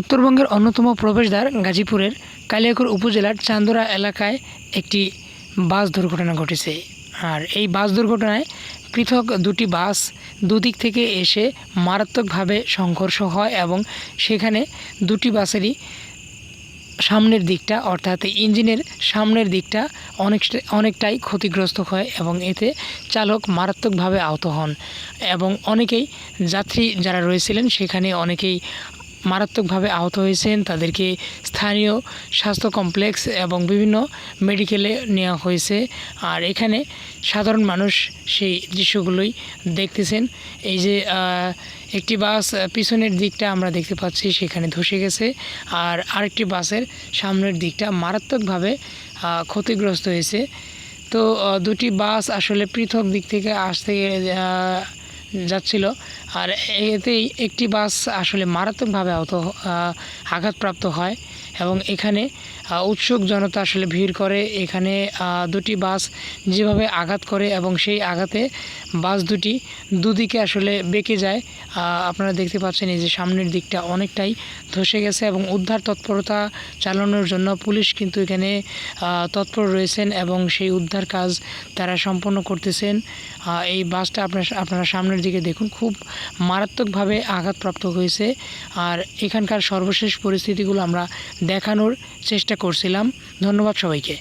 উত্তরবঙ্গের অন্যতম প্রবেশদ্বার গাজীপুরের কালিয়াকৈর উপজেলার চান্দোরা এলাকায় একটি বাস দুর্ঘটনা ঘটেছে। আর এই বাস দুর্ঘটনায় পৃথক দুটি বাস দুদিক থেকে এসে মারাত্মকভাবে সংঘর্ষ হয় এবং সেখানে দুটি বাসেরই সামনের দিকটা, অর্থাৎ ইঞ্জিনের সামনের দিকটা অনেকটা, অনেকটাই ক্ষতিগ্রস্ত হয় এবং এতে চালক মারাত্মকভাবে আহত হন। এবং অনেকেই যাত্রী যারা রয়েছিলেন, সেখানে অনেকেই মারাত্মকভাবে আহত হয়েছেন। তাদেরকে স্থানীয় স্বাস্থ্য কমপ্লেক্স এবং বিভিন্ন মেডিকেলে নেওয়া হয়েছে। আর এখানে সাধারণ মানুষ সেই দৃশ্যগুলোই দেখতেছেন। এই যে একটি বাস পিছনের দিকটা আমরা দেখতে পাচ্ছি, সেখানে ধসে গেছে। আর আরেকটি বাসের সামনের দিকটা মারাত্মকভাবে ক্ষতিগ্রস্ত হয়েছে। তো দুটি বাস আসলে পৃথক দিক থেকে আসতে যাচ্ছিল। আর এতেই একটি বাস আসলে মারাত্মকভাবে আহত আঘাতপ্রাপ্ত হয়। এবং এখানে উৎসুক জনতা আসলে ভিড় করে। এখানে দুটি বাস যেভাবে আঘাত করে এবং সেই আঘাতে বাস দুটি দুদিকে আসলে বেঁকে যায়। আপনারা দেখতে পাচ্ছেন এই যে সামনের দিকটা অনেকটাই ধসে গেছে এবং উদ্ধার তৎপরতা চালানোর জন্য পুলিশ কিন্তু এখানে তৎপর রয়েছেন এবং সেই উদ্ধার কাজ তারা সম্পন্ন করতেছেন। এই বাসটা আপনার, আপনারা সামনের দিকে দেখুন, খুব মারাত্মকভাবে আঘাতপ্রাপ্ত হয়েছে। আর এখানকার সর্বশেষ পরিস্থিতিগুলো আমরা দেখানোর চেষ্টা করছিলাম। ধন্যবাদ সবাইকে।